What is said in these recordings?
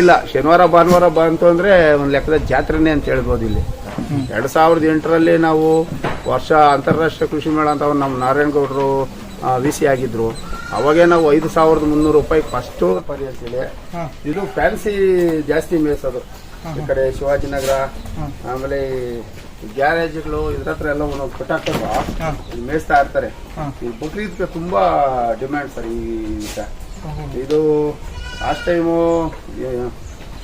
ಇಲ್ಲ. ಶನಿವಾರ ಭಾನುವಾರ ಬಂತು ಅಂದ್ರೆ ಒಂದು ಲೆಕ್ಕದ ಜಾತ್ರೆನೇ ಅಂತ ಹೇಳ್ಬೋದು ಇಲ್ಲಿ. ಎರಡ್ ಸಾವಿರದ ಎಂಟರಲ್ಲಿ ನಾವು ವರ್ಷ ಅಂತಾರಾಷ್ಟ್ರೀಯ ಕೃಷಿ ಮೇಳ ಅಂತ ನಮ್ಮ ನಾರಾಯಣಗೌಡರು ವಿ ಸಿ ಆಗಿದ್ರು. ಅವಾಗೇ ನಾವು ಐದು ಸಾವಿರದ ಮುನ್ನೂರು ರೂಪಾಯಿ ಫಸ್ಟ್ ಪರಿಹರಿಸಿದೆ. ಇದು ಫ್ಯಾನ್ಸಿ ಜಾಸ್ತಿ ಮೇಯಿಸೋದು. ಈ ಕಡೆ ಶಿವಾಜಿನಗರ ಆಮೇಲೆ ಗ್ಯಾರೇಜ್ಗಳು ಇದ್ರ ಹತ್ರ ಎಲ್ಲ ಒಂದೊಂದು ಇಲ್ಲಿ ಮೇಯಿಸ್ತಾ ಇರ್ತಾರೆ. ಈ ಬಕ್ರೀದ್ಗೆ ತುಂಬಾ ಡಿಮ್ಯಾಂಡ್ ಸರ್ ಈ ಇದು ಲಾಸ್ಟ್ ಟೈಮು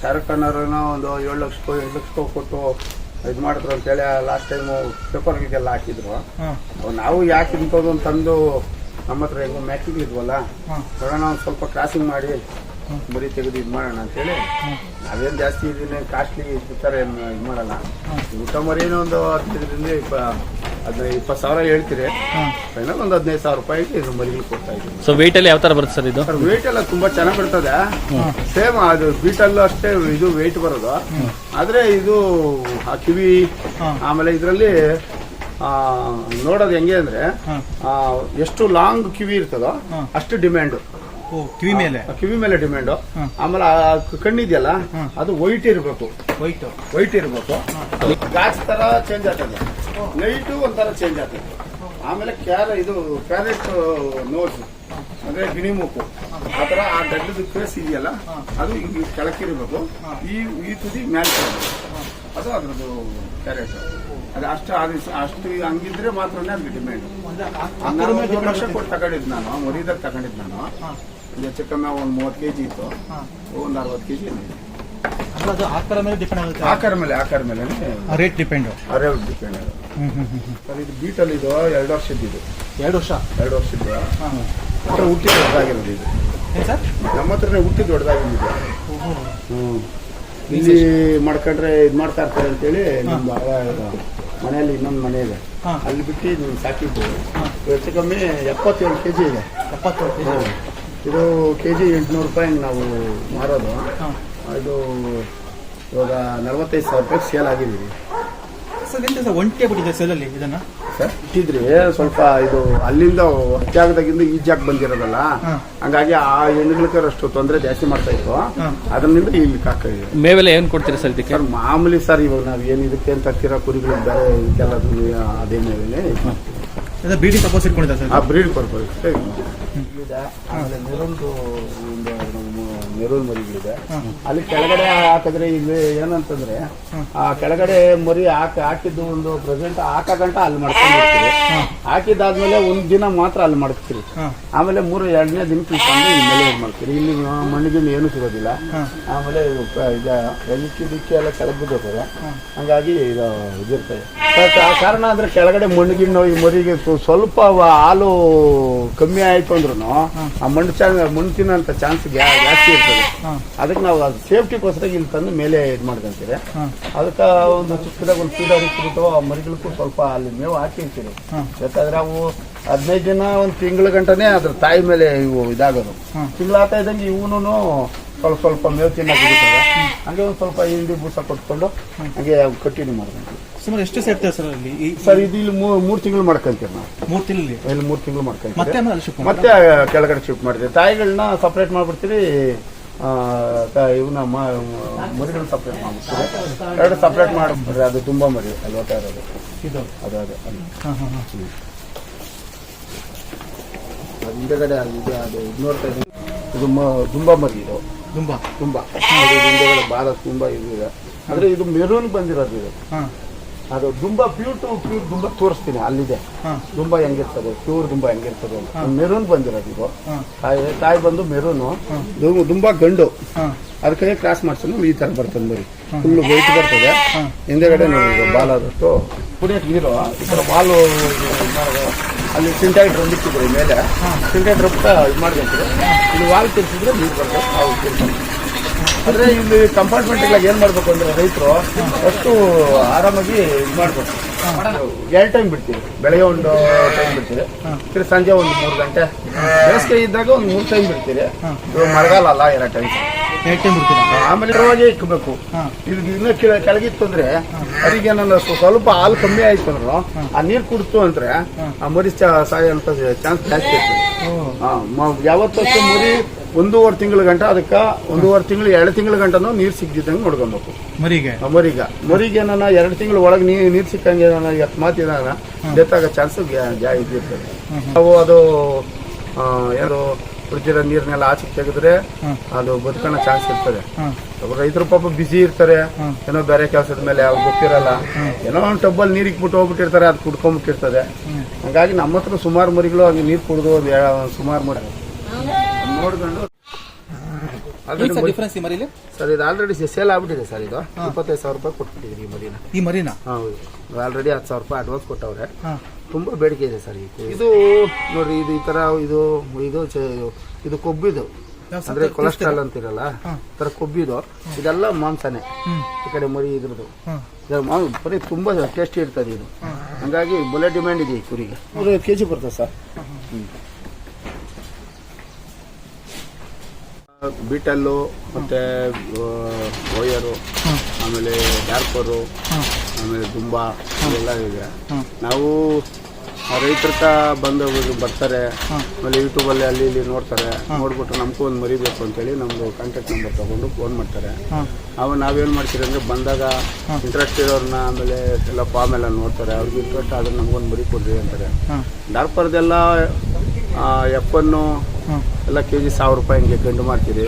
ಶಾರುಖ್ ಖಾನ್ ಅವ್ರನ್ನ ಒಂದು ಏಳು ಲಕ್ಷಕ್ಕೋ ಎಂಟು ಲಕ್ಷಕ್ಕೋ ಕೊಟ್ಟು ಇದು ಮಾಡಿದ್ರು ಅಂತೇಳಿ ಲಾಸ್ಟ್ ಟೈಮು ಪೇಪರ್ಗಳಿಗೆಲ್ಲ ಹಾಕಿದ್ರು. ನಾವು ಯಾಕೆ ಇಂಥದ್ದು ಅಂತ ತಂದು ನಮ್ಮ ಹತ್ರ ಹೆಂಗೋ ಮ್ಯಾಚಿಂಗ್ ಇದ್ವಲ್ಲ ನೋಡೋಣ ಒಂದು ಸ್ವಲ್ಪ ಕ್ರಾಸಿಂಗ್ ಮಾಡಿ ಬರಿ ತೆಗೆದು ಇದು ಮಾಡೋಣ ಅಂತೇಳಿ ನಾವೇನು ಜಾಸ್ತಿ ಇದನ್ನ ಕಾಸ್ಟ್ಲಿ ಥರ ಏನು ಇದು ಮಾಡಲ್ಲ. ಊಟ ಮರಿನೂ ಒಂದು ಹದಿನೈದರಿಂದ ಹದಿನೈದು ಇಪ್ಪತ್ತು ಸಾವಿರ ಹೇಳ್ತೀರಿ. ಫೈನಲ್ ಒಂದು ಹದಿನೈದು ಸಾವಿರ ರೂಪಾಯಿಗೆ ಇದು ಮರಿಗಳು ಕೊಡ್ತಾ ಇದ್ದೀವಿ. ಸೊ ವೆಯ್ಟ್ ಅಲ್ಲಿ ಯಾವ ತರ ಬರುತ್ತೆ ಸರ್ ಇದು? ಸರ್ ವೇಟ್ ಎಲ್ಲ ತುಂಬಾ ಚೆನ್ನಾಗಿ ಬರ್ತದೆ. ಸೇಮ್ ಅದು ಬೀಟಲ್ಲೂ ಅಷ್ಟೇ ಇದು ವೆಯ್ಟ್ ಬರೋದು. ಆದ್ರೆ ಇದು ಆ ಕಿವಿ ಆಮೇಲೆ ಇದರಲ್ಲಿ ನೋಡೋದು ಹೆಂಗೆ ಅಂದ್ರೆ ಆ, ಎಷ್ಟು ಲಾಂಗ್ ಕಿವಿ ಇರ್ತದೋ ಅಷ್ಟು ಡಿಮ್ಯಾಂಡ್ ಓ ಕಿವಿ ಮೇಲೆ? ಕಿವಿ ಮೇಲೆ ಡಿಮ್ಯಾಂಡ್ ಆಮೇಲೆ ಆ ಕಣ್ಣಿದೆಯಲ್ಲ ಅದು ವೈಟ್ ಇರಬೇಕು. ವೈಟ್ ವೈಟ್ ಇರಬೇಕು. ಗಾಜ್ ತರ ಚೇಂಜ್ ಆಗ್ತದೆ. ಲೈಟು ಒಂಥರ ಚೇಂಜ್ ಆಗ್ತದೆ. ಆಮೇಲೆ ಕ್ಯಾರ ಇದು ಕ್ಯಾರೆಟ್ ನೋಸ್ ಅಂದ್ರೆ ಗಿಣಿ ಮೂಕು ಆ ತರ ಆ ಗಡ್ಡದ ಫೇಸ್ ಇದೆಯಲ್ಲ ಅದು ಹಿಂಗೆ ಕೆಳಕಿರಬೇಕು ಈ ಈ ತುದಿ ಮ್ಯಾಲೆ ಅದು ಅದ್ರದ್ದು ಕ್ಯಾರೆಟ್ ಅದು ಅಷ್ಟು ಅದು ಅಷ್ಟು ಹಂಗಿದ್ರೆ ಮಾತ್ರನೇ ಅದು ಡಿಮ್ಯಾಂಡ್ ನಾವು ಮೂರು ಲಕ್ಷ ಕೊಟ್ಟು ತಗೊಂಡಿದ್ದು ನಾನು ಮರಿದಾಗ ತಗೊಂಡಿದ್ದು ನಾನು. ಹೆಚ್ಚು ಕಮ್ಮಿ ಒಂದು ಮೂವತ್ತು ಕೆ ಜಿ ಇತ್ತು. ಒಂದು ಅರವತ್ತು ಕೆ ಜಿ ಅದು ಆಕಾರ ಮೇಲೆ ಡಿಪೆಂಡ್ ಆಗುತ್ತೆ. ಆಕಾರ ಮೇಲೆ ಆಕಾರ ಮೇಲೆ ರೇಟ್ ಡಿಪೆಂಡ್ ಅರೆ ಡಿಪೆಂಡ್ ಸರ್ ಇದು ಬೀಟಲ್ಲಿ ಇದು ಎರಡು ವರ್ಷದ್ದು ಇದು. ಎರಡು ವರ್ಷ? ಎರಡು ವರ್ಷದ್ದು. ಹತ್ರ ಹುಟ್ಟಿ ದೊಡ್ಡದಾಗಿರೋದು ಇದು. ಸರ್? ನಮ್ಮ ಹತ್ರನೇ ಹುಟ್ಟಿ ದೊಡ್ಡದಾಗಿರೋದು ಹ್ಮ್. ಇಲ್ಲಿ ಮಾಡ್ಕೊಂಡ್ರೆ ಇದು ಮಾಡ್ತಾ ಇರ್ತಾರೆ ಅಂತೇಳಿ ನಮ್ಮ ಮನೆಯಲ್ಲಿ ಇನ್ನೊಂದು ಮನೆ ಇದೆ. ಅಲ್ಲಿ ಬಿಟ್ಟು ನೀವು ಸಾಕಿದ್ದು. ಹೆಚ್ಚು ಕಮ್ಮಿ ಎಪ್ಪತ್ತೇಳು ಕೆ ಜಿ ಇದೆ. ಎಪ್ಪತ್ತೇಳು ಕೆ ಜಿ ಇದು ಕೆ ಜಿ ಎಂಟುನೂರು ರೂಪಾಯಿ ನಾವು ಮಾರೋದು. ಇದು ಇವಾಗ ನಲವತ್ತೈದು ಸಾವಿರ ರೂಪಾಯಿ ಸೇಲ್ ಆಗಿದ್ದೀವಿ. ಸರ್ ಎಂತ ಸರ್ ಒಂಟಿ ಬಿಟ್ಟಿದೆ ಇದನ್ನ? ಸರ್ ಇಟ್ಟಿದ್ರಿ ಸ್ವಲ್ಪ ಇದು ಅಲ್ಲಿಂದ ಜಾಗದಾಗಿಂದ ಈ ಜಾಗ ಬಂದಿರೋದಲ್ಲ. ಹಂಗಾಗಿ ಆ ಹೆಣ್ಣುಗಳಿಗೆ ಅಷ್ಟು ತೊಂದರೆ ಜಾಸ್ತಿ ಮಾಡ್ತಾ ಇತ್ತು. ಅದರಿಂದ ಇಲ್ಲಿ ಕಾಕಿದೆ ಮೇವೆಲ್ಲ ಏನ್ ಕೊಡ್ತೀರಿ ಸರ್ ಇದಕ್ಕೆ? ಸರ್ ಮಾಮೂಲಿ ಸರ್ ಇವಾಗ ನಾವು ಏನು ಇದಕ್ಕೆ ಅಂತ ಹತ್ತಿರ ಕುರಿಗಳು ಬೇರೆ ಇದಕ್ಕೆಲ್ಲ ಅದೇ ಇದು ಇಟ್ಕೊಂಡಿದೆ ಸರ್ ಆ ಬ್ರೀಡ್ ಕೊಡ್ಬೋದು. ಆಮೇಲೆ ಒಂದು ಮೆರೂನ್ ಮರಿಗಳಿದೆ. ಅಲ್ಲಿ ಕೆಳಗಡೆ ಹಾಕಿದ್ರೆ ಇಲ್ಲಿ ಏನಂತಂದ್ರೆ ಆ ಕೆಳಗಡೆ ಮರಿ ಹಾಕಿ ಹಾಕಿದ್ದು ಒಂದು ಪ್ರೆಸೆಂಟ್ ಹಾಕ ಗಂಟ ಅಲ್ಲಿ ಮಾಡ್ಕೊಂಡಿರ್ತೀವಿ. ಹಾಕಿದಾದ್ಮೇಲೆ ಒಂದ್ ದಿನ ಮಾತ್ರ ಅಲ್ಲಿ ಮಾಡ್ತೀರಿ ಆಮೇಲೆ ಮೂರು ಎರಡನೇ ಇಲ್ಲಿ ಇದು ಮಾಡ್ತೀರಿ? ಇಲ್ಲಿ ಮಣ್ಣಿಗೆ ಏನು ಸಿಗೋದಿಲ್ಲ. ಆಮೇಲೆ ಈಗ ಎಲಿಕ್ಕಿ ದಿಕ್ಕಿ ಎಲ್ಲ ಕೆಳಗೆ ಬಿದ್ದೋಗ್ತದೆ. ಹಂಗಾಗಿ ಇದು ಇದಿರ್ತದೆ ಆ ಕಾರಣ ಅಂದ್ರೆ ಕೆಳಗಡೆ ಮಣ್ಣಿಗಿನ ಈ ಮರಿಗೆ ಸ್ವಲ್ಪ ಹಾಲು ಕಮ್ಮಿ ಆಯ್ತು ಅಂದ್ರೂ ಆ ಮಣ್ಣು ಚಾ ಮಣ್ಣು ತಿನ್ನೋಂಥ ಚಾನ್ಸ್ ಜಾಸ್ತಿ ಇರ್ತದೆ. ಅದಕ್ಕೆ ನಾವು ಅದು ಸೇಫ್ಟಿಗೋಸ್ಕರ ಇಲ್ಲಿ ತಂದು ಮೇಲೆ ಇದು ಮಾಡ್ಕೊಂತೀರಿ ಅದಕ್ಕೆ ಒಂದು ಚಿಕ್ಕದಾಗ ಒಂದು ಫೀಡರ್ ಇಟ್ಬಿಟ್ಟು ಆ ಮರಿಗಳಿಗೂ ಸ್ವಲ್ಪ ಅಲ್ಲಿ ಮೇವು ಹಾಕಿರ್ತೀರಿ ಯಾಕಂದ್ರೆ ಅವು ಹದಿನೈದು ದಿನ ಒಂದು ತಿಂಗಳ ಗಂಟನೆ ಅದ್ರ ತಾಯಿ ಮೇಲೆ ಇವು ಇದಾಗೋದು. ತಿಂಗಳಾಗ್ತಾ ಇದ್ದಂಗೆ ಇವನು ಸ್ವಲ್ಪ ಸ್ವಲ್ಪ ಮೇವು ತಿನ್ನಕ್ಕೆ ಬಿಡ್ತದೆ ಹಂಗೆ ಒಂದು ಸ್ವಲ್ಪ ಹಿಂಡಿ ಬೂಸ ಕೊಟ್ಕೊಂಡು ಹಂಗೆ ಕಂಟಿನ್ಯೂ ಮಾಡ್ಕೊಂತೀವಿ. ಸುಮಾರು ಎಷ್ಟು ಸೇರ್ತಾರೆ ಸರ್ ಅಲ್ಲಿ? ಸರ್ ಇದು ಇಲ್ಲಿ ಮೂರು ತಿಂಗಳು ಮಾಡ್ಕೊಂತೀವಿ ನಾವು. ಮೂರು ತಿಂಗಳು ಇಲ್ಲಿ ಮೂರು ತಿಂಗಳು ಮಾಡ್ಕೊಂತೀವಿ. ಮತ್ತೆ ಕೆಳಗಡೆ ಶಿಫ್ಟ್ ಮಾಡ್ತೀವಿ. ತಾಯಿಗಳನ್ನ ಸಪ್ರೇಟ್ ಮಾಡ್ಬಿಡ್ತೀವಿ. ಇವನ್ನ ಮರಿಗಳು ಸಪ್ರೇಟ್ ಮಾಡ್ಬಿಡ್ತಾರೆ. ಎರಡು ಸಪ್ರೇಟ್ ಮಾಡ್ಬಿಟ್ರೆ ಅದು ತುಂಬಾ ಮರಿ ಅಲ್ಲಿ ಹೋಗ್ತಾ ಇರೋದು. ಇದು? ಅದು ಅದು ಹಿಂದೆಗಡೆ ಅಲ್ಲಿ ಅದು ಇದು ನೋಡ್ತಾ ಇದ್ದೀನಿ. ಇದು ತುಂಬಾ ಮರಿ ಇದು. ತುಂಬಾ? ತುಂಬಾ. ಹಿಂದೆಗಡೆ ಬಾಲ ತುಂಬಾ ಇದು ಇದೆ. ಅಂದ್ರೆ ಇದು ಮೆರೂನ್ ಬಂದಿರೋದು ಇದು. ಅದು ದುಂಬ ಪ್ಯೂರ್ ಟು ಪ್ಯೂರ್ ದುಂಬ ತೋರಿಸ್ತೀನಿ ಅಲ್ಲಿದೆ. ದುಂಬ ಹೆಂಗಿರ್ತದೆ? ಪ್ಯೂರ್ ದುಂಬ ಹೆಂಗಿರ್ತದೆ ಮೆರೂನ್ ಬಂದಿರೋದು ಇದು. ತಾಯಿ ತಾಯಿ ಬಂದು ಮೆರೂನು. ದುಂಬ- ಗಂಡು. ಅದಕ್ಕೆ ಕ್ರಾಸ್ ಮಾಡ್ಕೊಂಡು ಈ ತರ ಬರ್ತದೆ ಬರಿ ಫುಲ್ ವೈಟ್ ಬರ್ತದೆ. ಹಿಂದೆಗಡೆ ನೋಡಿ ಬಾಲ್ ಆದಷ್ಟು ಕುಡಿಯೋಕೆ ನೀರು ಈ ತರ ಬಾಲು ಅಲ್ಲಿ ಸಿಂಟಾಗಿ ಡ್ರಮ್ ಇಟ್ಟಿದ್ರು ಮೇಲೆ. ಸಿಂಟಾಗಿ ಡ್ರಮ್ ಇದು ಮಾಡ್ಬೇಕು ಇಲ್ಲಿ ವಾಲ್ ತಿರ್ಸಿದ್ರೆ ನೀರು ಬರ್ತದೆ. ನಾವು ಆದ್ರೆ ಇಲ್ಲಿ ಕಂಪಾರ್ಟ್ಮೆಂಟ್ ಏನ್ ಮಾಡ್ಬೇಕು ಅಂದ್ರೆ ರೈತರು ಅಷ್ಟು ಆರಾಮಾಗಿ ಇದು ಮಾಡ್ಬೇಕು. ಎರಡು ಟೈಮ್ ಬಿಡ್ತೀವಿ. ಬೆಳಗ್ಗೆ ಒಂದು ಟೈಮ್ ಬಿಡ್ತೀವಿ. ತಿರ್ಗಿ ಸಂಜೆ ಒಂದು ಮೂರು ಗಂಟೆ. ಬೇಸಿಗೆ ಇದ್ದಾಗ ಒಂದು ಮೂರು ಟೈಮ್ ಬಿಡ್ತೀರಿ ಮಳೆಗಾಲ ಅಲ್ಲ ಎರಡು ಟೈಮ್ ಆಮೇಲೆ ಇರುವಾಗೆ ಇಕ್ಕಬೇಕು ಇದು ಇನ್ನೂ ಕೆಳ ಕೆಳಗಿತ್ತು ಅಂದ್ರೆ ಅದಕ್ಕೆ ನನ್ನ ಸ್ವಲ್ಪ ಹಾಲು ಕಮ್ಮಿ ಆಯ್ತು ಅಂದ್ರು. ಆ ನೀರು ಕುಡಿತು ಅಂದ್ರೆ ಆ ಮರಿ ಸಾಯಂತ ಚಾನ್ಸ್ ಜಾಸ್ತಿ ಇರ್ತದೆ. ಯಾವತ್ತಷ್ಟು ಮರಿ ಒಂದೂವರೆ ತಿಂಗಳ ಗಂಟ ಅದಕ್ಕೆ ಒಂದೂವರೆ ತಿಂಗಳು ಎರಡು ತಿಂಗಳ ಗಂಟನೂ ನೀರು ಸಿಗ್ದಿದ್ದಂಗೆ ನೋಡ್ಕೊಬೇಕು ಮರಿಗೆ? ಮರಿಗ. ಮರಿಗೆ ಎರಡು ತಿಂಗಳ ಒಳಗೆ ನೀ ನೀರು ಸಿಕ್ಕಂಗೆ ನಾನು ಎತ್ ಮಾತಿದಾಗ ಡೆತ್ ಆಗೋ ಚಾನ್ಸ್ ಜಾ ಇದ್ದಿರ್ತದೆ. ನಾವು ಅದು ಯಾರು ಕುಡಿದಿರೋ ನೀರನ್ನೆಲ್ಲ ಆಚೆ ತೆಗೆದ್ರೆ ಅದು ಬದುಕೋಣ ಚಾನ್ಸ್ ಇರ್ತದೆ. ರೈತರು ಪಾಪ ಬಿಸಿ ಇರ್ತಾರೆ ಏನೋ ಬೇರೆ ಕೆಲಸದ ಮೇಲೆ ಅವ್ರು ಗೊತ್ತಿರಲ್ಲ. ಏನೋ ಒಂದು ಟಬ್ಬಲ್ಲಿ ನೀರಿಗೆ ಬಿಟ್ಟು ಹೋಗ್ಬಿಟ್ಟಿರ್ತಾರೆ ಅದು ಕುಡ್ಕೊಂಬಿಟ್ಟಿರ್ತದೆ. ಹಂಗಾಗಿ ನಮ್ಮ ಹತ್ರ ಸುಮಾರು ಮರಿಗಳು ಹಂಗೆ ನೀರು ಕುಡಿದು ಒಂದು ಸುಮಾರು ಮರಿ ನೋಡ್ಕೊಂಡು. ಡಿಫ್ರೆನ್ಸ್ ಈ ಮರಿಲಿ? ಸರ್ ಇದು ಆಲ್ರೆಡಿ ಸೇಲ್ ಆಗ್ಬಿಟ್ಟಿದೆ ಸರ್ ಇದು. ಇಪ್ಪತ್ತೈದು ಸಾವಿರ ರೂಪಾಯಿ ಕೊಟ್ಬಿಟ್ಟಿದ್ರಿ ಈ ಮರಿನ. ಈ ಮರಿನ? ಹೌದು. ಆಲ್ರೆಡಿ ಹತ್ತು ಸಾವಿರ ರೂಪಾಯಿ ಅಡ್ವಾನ್ಸ್ ಕೊಟ್ಟವ್ರೆ. ತುಂಬಾ ಬೇಡಿಕೆ ಇದೆ ಸರ್ ಇದು ನೋಡ್ರಿ ಇದು ಈ ತರ ಇದು ಇದು ಇದು ಕೊಬ್ಬಿದು. ಅಂದ್ರೆ ಕೊಲೆಸ್ಟ್ರಾಲ್ ಅಂತಿರಲ್ಲ? ತರ ಕೊಬ್ಬಿದು. ಇದೆಲ್ಲ ಮಾಂಸನೇ. ಈ ಕಡೆ ಮರಿ ಇದ್ರದ್ದು. ಬರೀ ತುಂಬಾ ಟೇಸ್ಟಿ ಇರ್ತದೆ ಇದು. ಹಂಗಾಗಿ ಬುಲೆಟ್ ಡಿಮ್ಯಾಂಡ್ ಇದೆ ಈ ಕುರಿಗೆ. ಕೆ ಜಿ ಬರ್ತದೆ ಸರ್. ಬೀಟಲ್ಲು ಮತ್ತೆ ಓಯರು ಆಮೇಲೆ ಡಾರ್ಪರು ಆಮೇಲೆ ತುಂಬಾ ಎಲ್ಲ ಇದೆ. ನಾವು ರೈತರ ಬಂದು ಇವ್ರು ಬರ್ತಾರೆ. ಆಮೇಲೆ ಯೂಟ್ಯೂಬಲ್ಲಿ ಅಲ್ಲಿ ಇಲ್ಲಿ ನೋಡ್ತಾರೆ. ನೋಡ್ಬಿಟ್ಟು ನಮಗೂ ಒಂದು ಮರಿಬೇಕು ಅಂತೇಳಿ ನಮ್ದು ಕಾಂಟ್ಯಾಕ್ಟ್ ನಂಬರ್ ತಗೊಂಡು ಫೋನ್ ಮಾಡ್ತಾರೆ. ಅವಾಗ ನಾವೇನು ಮಾಡ್ತೀವಿ ಅಂದರೆ ಬಂದಾಗ ಇಂಟ್ರೆಸ್ಟ್ ಇರೋರನ್ನ ಆಮೇಲೆ ಎಲ್ಲ ಫಾರ್ಮ್ ಎಲ್ಲ ನೋಡ್ತಾರೆ. ಅವ್ರಿಗೆ ಇಂಟ್ರೆಸ್ಟ್ ಆದ್ರೆ ನಮಗೊಂದು ಮರಿ ಕೊಡ್ರಿ ಅಂತಾರೆ. ಡಾರ್ಪರ್ದೆಲ್ಲ ಹಾಂ ಎಲ್ಲ ಕೆ ಜಿ ಸಾವಿರ ರೂಪಾಯಿ ಹಿಂಗೆ ಗಂಡು ಮಾಡ್ತೀರಿ.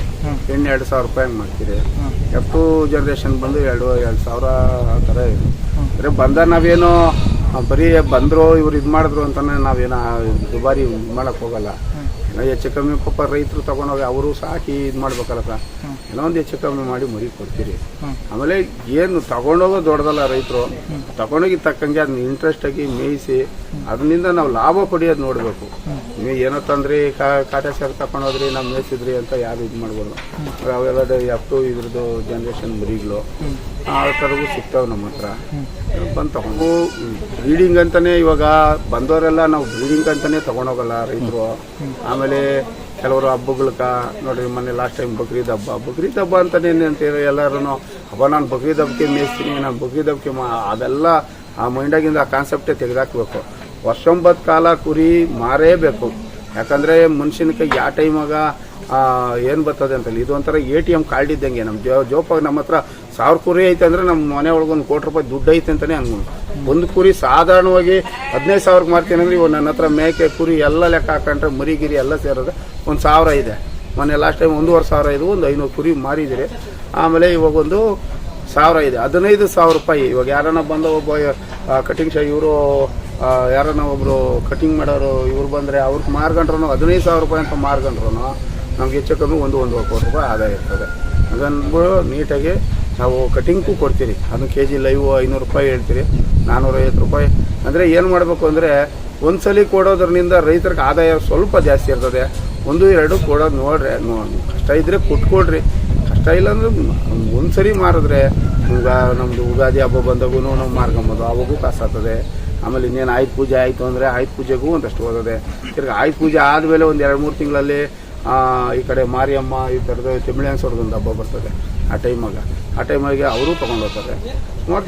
ಹೆಣ್ಣು ಎರಡು ಸಾವಿರ ರೂಪಾಯಿ ಹಂಗೆ ಮಾಡ್ತೀರಿ. ಎಫ್ ಟು ಜನ್ರೇಷನ್ ಬಂದು ಎರಡು ಎರಡು ಸಾವಿರ ಆ ಥರ ಇದೆ. ಅಂದರೆ ಬಂದ ನಾವೇನು ಬರೀ ಬಂದರು ಇವ್ರು ಇದು ಮಾಡಿದ್ರು ಅಂತಲೇ ನಾವೇನು ದುಬಾರಿ ಇದು ಮಾಡೋಕ್ಕೆ ಹೋಗಲ್ಲ ಹೆಚ್ಚು ಕಮ್ಮಿ ಕೊಪ್ಪ ರೈತರು ತೊಗೊಂಡೋಗಿ ಅವರು ಸಾಕಿ ಇದು ಮಾಡ್ಬೇಕಲ್ಲ ಏನೋ ಹೆಚ್ಚು ಕಮ್ಮಿ ಮಾಡಿ ಮರಿ ಕೊಡ್ತೀರಿ. ಆಮೇಲೆ ಏನು ತಗೊಂಡೋಗೋ ದೊಡ್ಡದಲ್ಲ ರೈತರು ತಗೊಂಡೋಗಿ ತಕ್ಕಂಗೆ ಅದನ್ನ ಇಂಟ್ರೆಸ್ಟ್ ಆಗಿ ಮೇಯಿಸಿ ಅದರಿಂದ ನಾವು ಲಾಭ ಪಡೆಯೋದು ನೋಡಬೇಕು. ನೀವು ಏನೋ ತಂದ್ರಿ ಕಾಟೆ ಸರ್ ತಗೊಂಡೋದ್ರಿ ನಾವು ಮೇಯಿಸಿದ್ರಿ ಅಂತ ಯಾರು ಇದು ಮಾಡ್ಬೋದು. ಅವೆಲ್ಲ ಎಫ್ ಟು ಇದ್ರದ್ದು ಜನ್ರೇಷನ್ ಮರಿಗಳು ಆ ಥರಗೂ ಸಿಗ್ತಾವೆ ನಮ್ಮ ಹತ್ರ. ಬಂದು ತಗೊಂಡು ಬ್ರೀಡಿಂಗ್ ಅಂತಲೇ ಇವಾಗ ಬಂದವರೆಲ್ಲ ನಾವು ಬ್ರೀಡಿಂಗ್ ಅಂತಲೇ ತಗೊಂಡೋಗಲ್ಲ ರೈತರು. ಆಮೇಲೆ ಕೆಲವರು ಹಬ್ಬಗಳಕ್ಕ ನೋಡ್ರಿ ಮೊನ್ನೆ ಲಾಸ್ಟ್ ಟೈಮ್ ಬಕ್ರೀದ್ ಹಬ್ಬ. ಬಕ್ರೀದ್ ಹಬ್ಬ ಅಂತಾನೆ ಅಂತೇಳಿ ಎಲ್ಲರೂ ಹಬ್ಬ ನಾನು ಬಕ್ರೀದ್ ಹಬ್ಬಕ್ಕೆ ಮೇಯಿಸ್ತೀನಿ, ನಾನು ಬಕ್ರೀದ್ ಹಬ್ಬಕ್ಕೆ ಮಾ ಅದೆಲ್ಲ ಆ ಮೈಂಡಾಗಿಂದ ಆ ಕಾನ್ಸೆಪ್ಟೇ ತೆಗೆದಾಕ್ಬೇಕು. ವರ್ಷೊಂಬತ್ತು ಕಾಲ ಕುರಿ ಮಾರೇಬೇಕು. ಯಾಕಂದ್ರೆ ಮನುಷ್ಯನಕ್ಕೆ ಯಾವ ಟೈಮಾಗ ಏನು ಬರ್ತದೆ ಅಂತಲ್ಲ, ಇದು ಒಂಥರ ಎ ಟಿ ಎಂ ಕಾರ್ಡ್ ಇದ್ದಂಗೆ ನಮ್ಮ ಜೋ, ಜೋಪಾಗ ನಮ್ಮ ಹತ್ರ ಸಾವಿರ ಕುರಿ ಐತೆ ಅಂದ್ರೆ ನಮ್ಮ ಮನೆ ಒಳಗೆ ಒಂದು ಕೋಟಿ ರೂಪಾಯಿ ದುಡ್ಡು ಐತೆ ಅಂತಾನೆ ಅನ್ಕೊಂಡು ಒಂದು ಕುರಿ ಸಾಧಾರಣವಾಗಿ ಹದಿನೈದು ಸಾವಿರಕ್ಕೆ ಮಾರ್ತೀನಿ ಅಂದ್ರೆ ಇವಾಗ ನನ್ನ ಹತ್ರ ಮೇಕೆ, ಕುರಿ ಎಲ್ಲ ಲೆಕ್ಕ ಹಾಕೊಂಡ್ರೆ ಮರಿಗಿರಿ ಎಲ್ಲ ಸೇರಿದ್ರೆ ಒಂದು ಸಾವಿರ ಇದೆ. ಮೊನ್ನೆ ಲಾಸ್ಟ್ ಟೈಮ್ ಒಂದೂವರೆ ಸಾವಿರ ಇದು, ಒಂದು ಐನೂರು ಕುರಿ ಮಾರಿದಿರಿ. ಆಮೇಲೆ ಇವಾಗ ಒಂದು ಸಾವಿರ ಇದೆ. ಹದಿನೈದು ಸಾವಿರ ರೂಪಾಯಿ. ಇವಾಗ ಯಾರನ್ನ ಬಂದ ಒಬ್ಬ ಕಟಿಂಗ್ ಶಾ ಇವರು ಯಾರನ್ನ ಒಬ್ರು ಕಟಿಂಗ್ ಮಾಡೋರು ಇವ್ರು ಬಂದ್ರೆ ಅವ್ರಿಗೆ ಮಾರ್ಕೊಂಡ್ರು ಹದಿನೈದು ಸಾವಿರ ರೂಪಾಯಿ ಅಂತ ಮಾರ್ಕೊಂಡ್ರು ನಮ್ಗೆ ಹೆಚ್ಚು ಕಮ್ಮಿ ಒಂದು, ಒಂದೂವರೆ ಕೋಟಿ ರೂಪಾಯಿ ಆದಾಯ ಇರ್ತದೆ. ಅದನ್ನು ನೀಟಾಗಿ ನಾವು ಕಟಿಂಗ್ಗೂ ಕೊಡ್ತೀರಿ. ಅದನ್ನು ಕೆ ಜಿ ಲೈವ್ ಐನೂರು ರೂಪಾಯಿ ಹೇಳ್ತೀರಿ ನಾನ್ನೂರೈವತ್ತು ರೂಪಾಯಿ. ಅಂದರೆ ಏನು ಮಾಡಬೇಕು ಅಂದರೆ, ಒಂದ್ಸಲಿ ಕೊಡೋದ್ರಿಂದ ರೈತರಿಗೆ ಆದಾಯ ಸ್ವಲ್ಪ ಜಾಸ್ತಿ ಇರ್ತದೆ. ಒಂದು, ಎರಡು ಕೊಡೋದು ನೋಡ್ರಿ ಕಷ್ಟ ಇದ್ದರೆ ಕೊಟ್ಕೊಡ್ರಿ. ಕಷ್ಟ ಇಲ್ಲ ಅಂದ್ರೆ ಒಂದ್ಸರಿ ಮಾರಿದ್ರೆ ಈಗ ನಮ್ಮದು ಯುಗಾದಿ ಹಬ್ಬ ಬಂದಾಗೂ ನಾವು ಮಾರ್ಕೊಂಬೋದು ಅವಾಗೂ ಕಾಸಾಗ್ತದೆ ಆಮೇಲೆ ಇನ್ನೇನು ಆಯುಧ ಪೂಜೆ ಆಯಿತು ಅಂದರೆ ಆಯುಧ ಪೂಜೆಗೂ ಒಂದಷ್ಟು ಓದದೆ ತಿರ್ಗಿ ಆಯುಧ ಪೂಜೆ ಆದಮೇಲೆ ಒಂದು ಎರಡು ಮೂರು ತಿಂಗಳಲ್ಲಿ ಈ ಕಡೆ ಮಾರಿಯಮ್ಮ, ಈ ಥರದ್ದು ಒಂದು ಹಬ್ಬ ಬರ್ತದೆ. ಆ ಟೈಮಾಗ ಆ ಟೈಮಾಗೆ ಅವರು ತೊಗೊಂಡು ಹೋಗ್ತಾರೆ.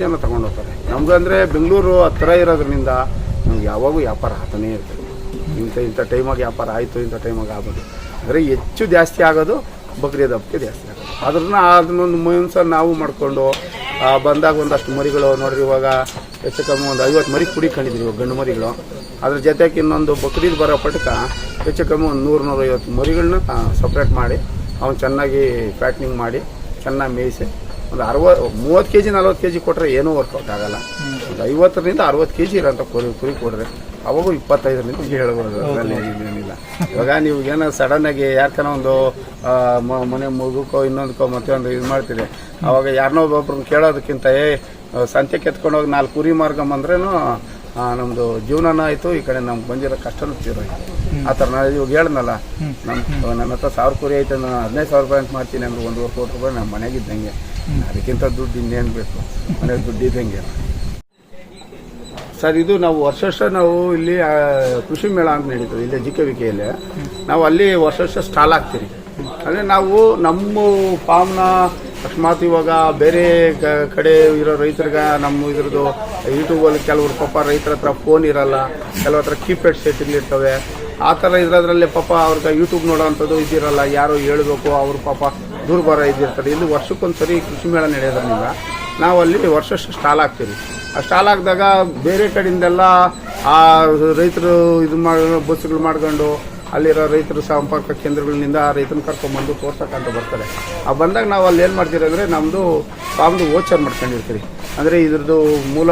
ಜನ ತೊಗೊಂಡು ಹೋಗ್ತಾರೆ. ಅಂದರೆ ಬೆಂಗಳೂರು ಹತ್ತಿರ ಇರೋದ್ರಿಂದ ನಮ್ಗೆ ಯಾವಾಗೂ ವ್ಯಾಪಾರ ಆಗ್ತಾನೇ ಇರ್ತದೆ. ಇಂಥ ಇಂಥ ಟೈಮಾಗಿ ವ್ಯಾಪಾರ ಆಯಿತು, ಇಂಥ ಟೈಮಾಗಿ ಆಗೋದು ಅಂದರೆ ಹೆಚ್ಚು ಜಾಸ್ತಿ ಆಗೋದು ಬಕ್ರೀದ್ ಹಬ್ಬಕ್ಕೆ ಜಾಸ್ತಿ ಆಗೋದು. ಅದನ್ನ ಅದನ್ನೊಂದು ಮನ್ಸ ನಾವು ಮಾಡಿಕೊಂಡು ಬಂದಾಗ ಒಂದಷ್ಟು ಮರಿಗಳು ನೋಡ್ರಿ ಇವಾಗ ಹೆಚ್ಚು ಕಮ್ಮಿ ಒಂದು ಐವತ್ತು ಮರಿ ಕುಡಿಕೊಂಡಿದ್ರಿ ಇವಾಗ ಗಂಡು ಮರಿಗಳು. ಅದ್ರ ಜೊತೆಗೆ ಇನ್ನೊಂದು ಬಕ್ರೀದ್ ಬರೋ ಪಟಕ ಹೆಚ್ಚು ಕಮ್ಮಿ ಒಂದು ನೂರು, ನೂರೈವತ್ತು ಮರಿಗಳನ್ನ ಸಪ್ರೇಟ್ ಮಾಡಿ, ಅವ್ನು ಚೆನ್ನಾಗಿ ಪ್ಯಾಕಿಂಗ್ ಮಾಡಿ ಚೆನ್ನಾಗಿ ಮೇಯಿಸಿ ಒಂದು ಅರವತ್ತು ಮೂವತ್ತು ಕೆ ಜಿ ನಲ್ವತ್ತು ಕೆ ಜಿ ಕೊಟ್ಟರೆ ಏನೂ ವರ್ಕೌಟ್ ಆಗಲ್ಲ. ಒಂದು ಐವತ್ತರಿಂದ ಅರವತ್ತು ಕೆ ಜಿ ಇರೋಂಥ ಕುರಿ ಕುರಿ ಕೊಡ್ರಿ. ಅವಾಗೂ ಇಪ್ಪತ್ತೈದರಿಂದ ಹೇಳ್ಬೋದು. ಅದರಲ್ಲಿ ಏನಿಲ್ಲ. ಇವಾಗ ನೀವು ಏನೋ ಸಡನ್ನಾಗಿ ಯಾರ್ಕನ ಒಂದು ಮನೆ ಮಗುಕೋ ಇನ್ನೊಂದಕ್ಕೋ ಮತ್ತೆ ಒಂದು ಇದು ಮಾಡ್ತೀರಿ. ಅವಾಗ ಯಾರನ್ನೋ ಒಬ್ಬೊಬ್ರು ಕೇಳೋದಕ್ಕಿಂತ ಏ ಸಂತೆ ಕೆತ್ಕೊಂಡು ಹೋಗಿ ನಾಲ್ಕು ಕುರಿ ಮಾರ್ಕೊಂಬಂದ್ರೇನು ನಮ್ಮದು ಜೀವನನ ಆಯಿತು ಈ ಕಡೆ ನಮ್ಗೆ ಬಂದಿರೋ ಕಷ್ಟನೂ ತೀರೋಯ್ತು ಆ ಥರ ನಾನು ಇವಾಗ ಹೇಳಿದ್ನಲ್ಲ ನಮ್ಮ ನನ್ನ ಹತ್ರ ಸಾವಿರ ಕೋರಿ ಐತೆ ನಾನು ಹದಿನೈದು ಸಾವಿರ ರೂಪಾಯಿ ಅಂತ ಮಾಡ್ತೀನಿ ಅಂದ್ರೆ ಒಂದೂವರೆ ಕೋಟಿ ರೂಪಾಯಿ ನಮ್ಮ ಮನೆಗೆ ಇದ್ದಂಗೆ. ಅದಕ್ಕಿಂತ ದುಡ್ಡು ಇನ್ನೇನು ಬೇಕು? ಮನೆಗೆ ದುಡ್ಡು ಇದ್ದಂಗೆ. ಸರ್ ಇದು ನಾವು ವರ್ಷ ವರ್ಷ ನಾವು ಇಲ್ಲಿ ಕೃಷಿ ಮೇಳ ಅಂತ ನಡೀತದೆ ಇಲ್ಲಿ ಜಿ ಕೆ ವಿಕೆಯಲ್ಲಿ ನಾವು ಅಲ್ಲಿ ವರ್ಷ ವರ್ಷ ಸ್ಟಾಲ್ ಹಾಕ್ತೀರಿ. ಅಂದರೆ ನಾವು ನಮ್ಮ ಫಾರ್ಮ್ನ ಅಕಸ್ಮಾತ್ ಇವಾಗ ಬೇರೆ ಕ- ಕಡೆ ಇರೋ ರೈತರಿಗೆ ನಮ್ಮ ಇದ್ರದ್ದು ಯೂಟ್ಯೂಬಲ್ಲಿ ಕೆಲವರು ಪಾಪ ರೈತರ ಹತ್ರ ಫೋನ್ ಇರಲ್ಲ ಕೆಲವ್ರ ಹತ್ರ ಕೀಪ್ಯಾಡ್ ಸೆಟ್ಗಳಿರ್ತವೆ ಆ ಥರ ಇರೋದ್ರಲ್ಲಿ ಪಾಪ ಅವ್ರಿಗೆ ಯೂಟ್ಯೂಬ್ ನೋಡೋವಂಥದ್ದು ಇದಿರಲ್ಲ ಯಾರು ಹೇಳಬೇಕು, ಅವರು ಪಾಪ ದುರ್ಬಾರ ಇದ್ದಿರ್ತಾರೆ. ಇಲ್ಲಿ ವರ್ಷಕ್ಕೊಂದ್ಸರಿ ಕೃಷಿ ಮೇಳ ನಡೆಯೋದ್ರಿಂದ ನಾವು ಅಲ್ಲಿ ವರ್ಷ ಸ್ಟಾಲ್ ಹಾಕ್ತೀವಿ. ಆ ಸ್ಟಾಲ್ ಹಾಕಿದಾಗ ಬೇರೆ ಕಡೆಯಿಂದೆಲ್ಲ ಆ ರೈತರು ಇದು ಮಾಡಿ, ಬಸ್ಸುಗಳು ಮಾಡ್ಕೊಂಡು ಅಲ್ಲಿರೋ ರೈತರ ಸಂಪರ್ಕ ಕೇಂದ್ರಗಳಿಂದ ಆ ರೈತನ ಕರ್ಕೊಂಡ್ಬಂದು ತೋರ್ಸಕ್ಕಂತ ಬರ್ತಾರೆ. ಆ ಬಂದಾಗ ನಾವು ಅಲ್ಲಿ ಏನು ಮಾಡ್ತೀರಿ ಅಂದರೆ ನಮ್ಮದು ಫಾರ್ಮ್ದು ಓಚರ್ ಮಾಡ್ಕೊಂಡಿರ್ತೀರಿ. ಅಂದರೆ ಇದ್ರದ್ದು ಮೂಲ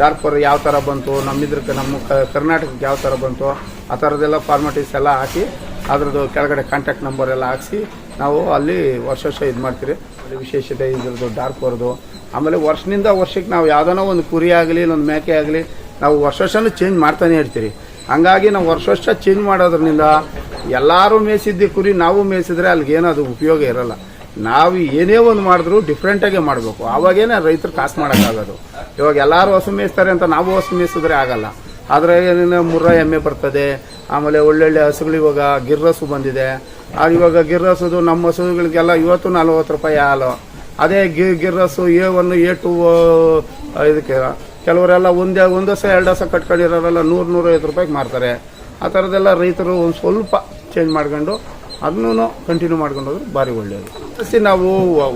ಡಾರ್ಪರ್ ಯಾವ ಥರ ಬಂತು ನಮ್ಮಿದ್ರಕ್ಕೆ ನಮ್ಮ ಕರ್ನಾಟಕಕ್ಕೆ ಯಾವ ಥರ ಬಂತು, ಆ ಥರದ್ದೆಲ್ಲ ಫಾರ್ಮಾಲಿಟೀಸ್ ಎಲ್ಲ ಹಾಕಿ ಅದ್ರದ್ದು ಕೆಳಗಡೆ ಕಾಂಟ್ಯಾಕ್ಟ್ ನಂಬರ್ ಎಲ್ಲ ಹಾಕಿಸಿ ನಾವು ಅಲ್ಲಿ ವರ್ಷ ವರ್ಷ ಇದು ಮಾಡ್ತೀರಿ. ಅಲ್ಲಿ ವಿಶೇಷತೆ ಇದ್ರದ್ದು ಡಾರ್ಪರ್ದು. ಆಮೇಲೆ ವರ್ಷದಿಂದ ವರ್ಷಕ್ಕೆ ನಾವು ಯಾವ್ದಾನ ಒಂದು ಕುರಿ ಆಗಲಿ ಒಂದು ಮೇಕೆ ಆಗಲಿ, ನಾವು ವರ್ಷ ವರ್ಷನೂ ಚೇಂಜ್ ಮಾಡ್ತಾನೆ ಇರ್ತೀವಿ ಹಂಗಾಗಿ ನಾವು ವರ್ಷ ವರ್ಷ ಚೇಂಜ್ ಮಾಡೋದ್ರಿಂದ ಎಲ್ಲರೂ ಮೇಯಿಸಿದ್ದ ಕುರಿ ನಾವು ಮೇಯಿಸಿದ್ರೆ ಅಲ್ಲಿಗೇನು ಅದು ಉಪಯೋಗ ಇರಲ್ಲ. ನಾವು ಏನೇ ಒಂದು ಮಾಡಿದ್ರು ಡಿಫ್ರೆಂಟಾಗೆ ಮಾಡಬೇಕು. ಆವಾಗೇನೆ ರೈತರು ಕಾಸು ಮಾಡೋಕ್ಕಾಗೋದು. ಇವಾಗ ಎಲ್ಲರೂ ಹಸು ಮೇಯಿಸ್ತಾರೆ ಅಂತ ನಾವು ಹಸು ಮೇಯಿಸಿದ್ರೆ ಆಗಲ್ಲ. ಆದರೆ ಏನೇನು ಮುರ್ರ ಎಮ್ಮೆ ಬರ್ತದೆ, ಆಮೇಲೆ ಒಳ್ಳೊಳ್ಳೆ ಹಸುಗಳು ಇವಾಗ ಗಿರ್ರಸು ಬಂದಿದೆ. ಆ ಇವಾಗ ಗಿರ್ರಸುದು ನಮ್ಮ ಹಸುಗಳಿಗೆಲ್ಲ ಇವತ್ತು ನಲ್ವತ್ತು ರೂಪಾಯಿ ಹಾಲು. ಅದೇ ಗಿ, ಗಿರ್ರಸು ಎ ಒನ್, ಎ ಟು ಇದಕ್ಕೆ ಕೆಲವರೆಲ್ಲ ಒಂದೇ, ಒಂದು ವರ್ಷ ಎರಡು ವರ್ಷ ಕಟ್ಕೊಂಡಿರೋರೆಲ್ಲ ನೂರು, ನೂರೈವತ್ತು ರೂಪಾಯಿಗೆ ಮಾರ್ತಾರೆ. ಆ ಥರದ್ದೆಲ್ಲ ರೈತರು ಒಂದು ಸ್ವಲ್ಪ ಚೇಂಜ್ ಮಾಡ್ಕೊಂಡು ಅದನ್ನೂ ಕಂಟಿನ್ಯೂ ಮಾಡ್ಕೊಂಡು ಹೋದ್ರೆ ಭಾರಿ ಒಳ್ಳೆಯದು ಪ್ರಶಸ್ತಿ ನಾವು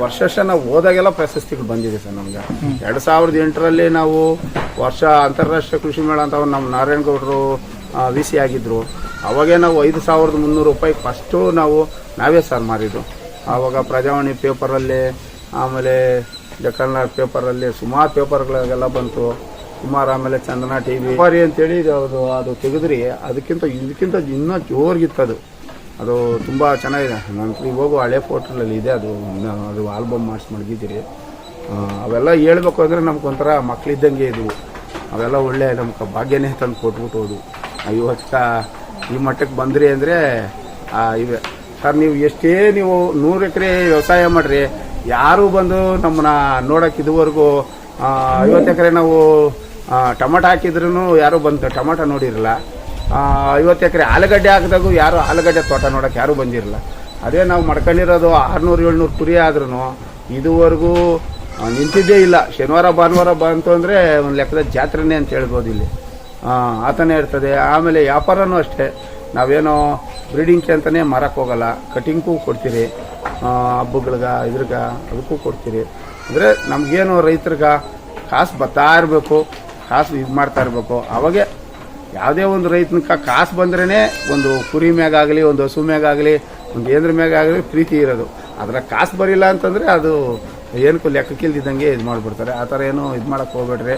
ವರ್ಷ ವರ್ಷ ನಾವು ಹೋದಾಗೆಲ್ಲ ಪ್ರಶಸ್ತಿಗಳು ಬಂದಿದೆ ಸರ್ ನಮಗೆ. ಎರಡು ಸಾವಿರದ ಎಂಟರಲ್ಲಿ ನಾವು ವರ್ಷ ಅಂತಾರಾಷ್ಟ್ರೀಯ ಕೃಷಿ ಮೇಳ ಅಂತ ನಮ್ಮ ನಾರಾಯಣಗೌಡರು ವಿ ಸಿ ಆಗಿದ್ರು. ಅವಾಗೇ ನಾವು ಐದು ಸಾವಿರದ ಮುನ್ನೂರು ರೂಪಾಯಿ ಫಸ್ಟು ನಾವು ನಾವೇ ಸರ್ ಮಾರಿದ್ದು. ಆವಾಗ ಪ್ರಜಾವಾಣಿ ಪೇಪರಲ್ಲಿ ಆಮೇಲೆ ಕನ್ನಡ ಪೇಪರಲ್ಲಿ ಸುಮಾರು ಪೇಪರ್ಗಳಿಗೆಲ್ಲ ಬಂತು. ಸುಮಾರು ಆಮೇಲೆ ಚಂದನ ಟಿ ವಿ. ಸಫಾರಿ ಅಂತೇಳಿ ಅದು ಅದು ತೆಗೆದ್ರಿ. ಅದಕ್ಕಿಂತ ಇದಕ್ಕಿಂತ ಇನ್ನೂ ಜೋರಿಗಿತ್ತದು. ಅದು ತುಂಬ ಚೆನ್ನಾಗಿದೆ. ನನ್ನ ಹೋಗೋ ಹಳೆ ಫೋಟೋಗಳಲ್ಲಿ ಇದೆ. ಅದು ಅದು ಆಲ್ಬಮ್ ಮಾಡಿಸಿ ಮಡಗಿದ್ದೀರಿ ಅವೆಲ್ಲ ಹೇಳ್ಬೇಕು ಅಂದರೆ ನಮ್ಗೊಂಥರ ಮಕ್ಕಳಿದ್ದಂಗೆ ಇದು. ಅವೆಲ್ಲ ಒಳ್ಳೆ ನಮ್ಗೆ ಭಾಗ್ಯನೇ ತಂದು ಕೊಟ್ಬಿಟ್ಟು ಹೋದು ಇವತ್ತ ಈ ಮಟ್ಟಕ್ಕೆ ಬಂದ್ರಿ ಅಂದರೆ ಇವೆ. ಸರ್, ನೀವು ಎಷ್ಟೇ ನೀವು ನೂರು ಎಕರೆ ವ್ಯವಸಾಯ ಮಾಡ್ರಿ ಯಾರು ಬಂದು ನಮ್ಮನ್ನ ನೋಡಕ್ಕೆ ಇದುವರೆಗೂ ಐವತ್ತು ಎಕರೆ ನಾವು ಟೊಮಟೊ ಹಾಕಿದ್ರು ಯಾರು ಬಂದು ಟೊಮಟೊ ನೋಡಿರಲ್ಲ ಐವತ್ತು ಎಕರೆ ಆಲೂಗಡ್ಡೆ ಹಾಕಿದಾಗೂ ಯಾರು ಆಲೂಗಡ್ಡೆ ತೋಟ ನೋಡಕ್ಕೆ ಯಾರು ಬಂದಿರಲ್ಲ ಅದೇ ನಾವು ಮಡ್ಕೊಂಡಿರೋದು ಆರುನೂರು ಏಳ್ನೂರು ಕುರಿ ಆದ್ರೂ ಇದುವರೆಗೂ ನಿಂತಿದ್ದೇ ಇಲ್ಲ. ಶನಿವಾರ, ಭಾನುವಾರ ಬಂತು ಅಂದರೆ ಒಂದು ಲೆಕ್ಕದ ಜಾತ್ರೆನೇ ಅಂತ ಹೇಳ್ಬೋದು ಇಲ್ಲಿ. ಆತನೇ ಇರ್ತದೆ. ಆಮೇಲೆ ವ್ಯಾಪಾರನೂ ಅಷ್ಟೇ. ನಾವೇನೋ ಬ್ರೀಡಿಂಗ್ಗೆ ಅಂತಲೇ ಮಾರಕ್ಕೆ ಹೋಗಲ್ಲ. ಕಟಿಂಗ್ಗೂ ಕೊಡ್ತೀರಿ. ಹಬ್ಬಗಳ್ಗ, ಇದ್ರಗ ಅದಕ್ಕೂ ಕೊಡ್ತೀರಿ. ಅಂದರೆ ನಮಗೇನು ರೈತರಿಗೆ ಕಾಸು ಬರ್ತಾ ಇರಬೇಕು, ಕಾಸು ಇದು ಮಾಡ್ತಾ ಇರಬೇಕು. ಅವಾಗೆ ಯಾವುದೇ ಒಂದು ರೈತನಕ ಕಾಸು ಬಂದ್ರೇ ಒಂದು ಕುರಿ ಮ್ಯಾಗಾಗಲಿ, ಒಂದು ಹಸು ಮ್ಯಾಗಾಗಲಿ, ಒಂದು ಏನ್ರ ಮ್ಯಾಗಾಗಲಿ ಪ್ರೀತಿ ಇರೋದು. ಅದರ ಕಾಸು ಬರಿಲ್ಲ ಅಂತಂದರೆ ಅದು ಏನಕ್ಕೂ ಲೆಕ್ಕಕ್ಕಿಲ್ದಿದ್ದಂಗೆ ಇದು ಮಾಡಿಬಿಡ್ತಾರೆ. ಆ ಥರ ಏನು ಇದು ಮಾಡೋಕ್ಕೆ ಹೋಗ್ಬೇಡ್ರಿ.